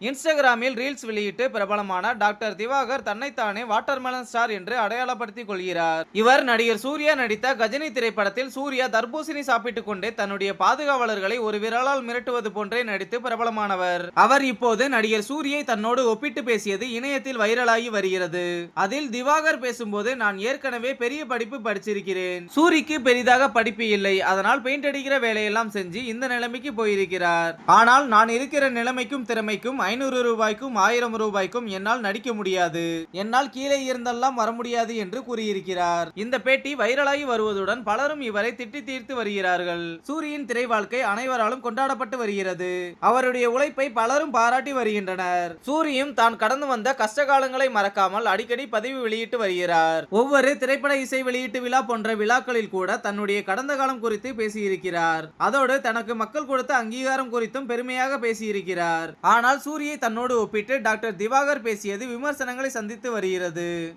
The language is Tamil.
இன்ஸ்டாகிராமில் ரீல்ஸ் வெளியிட்டு பிரபலமான டாக்டர் திவாகர் தன்னைத்தானே வாட்டர்மெலன் ஸ்டார் என்று அடையாளப்படுத்திக் கொள்கிறார். இவர் நடிகர் சூர்யா நடித்த கஜினி திரைப்படத்தில் சூர்யா தர்பூசணி சாப்பிட்டுக் கொண்டே தன்னுடைய பாதுகாவலர்களை ஒரு விரலால் மிரட்டுவது போன்றே நடித்து பிரபலமானவர். அவர் இப்போது நடிகர் சூரியை தன்னோடு ஒப்பிட்டு பேசியது இணையத்தில் வைரலாகி வருகிறது. அதில் திவாகர் பேசும்போது நான் ஏற்கனவே பெரிய படிப்பு படிச்சிருக்கிறேன். சூரிக்கு பெரிதாக படிப்பு இல்லை. அதனால் பெயிண்ட் அடிக்கிற வேலையெல்லாம் செஞ்சு இந்த நிலைமைக்கு போயிருக்கிறார். ஆனால் நான் இருக்கிற நிலைமைக்கும் திறமைக்கும் ஐநூறு ரூபாய்க்கும் ஆயிரம் ரூபாய்க்கும் என்னால் நடிக்க முடியாது. என்னால் கீழே இருந்தெல்லாம் வர முடியாது என்று கூறியிருக்கிறார். இந்த பேட்டி வைரலாகி வருவதுடன் பலரும் இவரை திட்டி தீர்த்து வருகிறார்கள். சூரியின் திரை வாழ்க்கை அனைவராலும் கொண்டாடப்பட்டு வருகிறது. அவருடைய உழைப்பை பலரும் பாராட்டி வருகின்றனர். சூரியும் தான் கடந்து வந்த கஷ்ட காலங்களை மறக்காமல் அடிக்கடி பதிவு வெளியிட்டு வருகிறார். ஒவ்வொரு திரைப்பட இசை வெளியீட்டு விழா போன்ற விழாக்களில் கூட தன்னுடைய கடந்த காலம் குறித்து பேசியிருக்கிறார். அதோடு தனக்கு மக்கள் கொடுத்த அங்கீகாரம் குறித்தும் பெருமையாக பேசியிருக்கிறார். ஆனால் சூரிய தன்னோடு ஒப்பிட்டு டாக்டர் திவாகர் பேசியது விமர்சனங்களை சந்தித்து வருகிறது.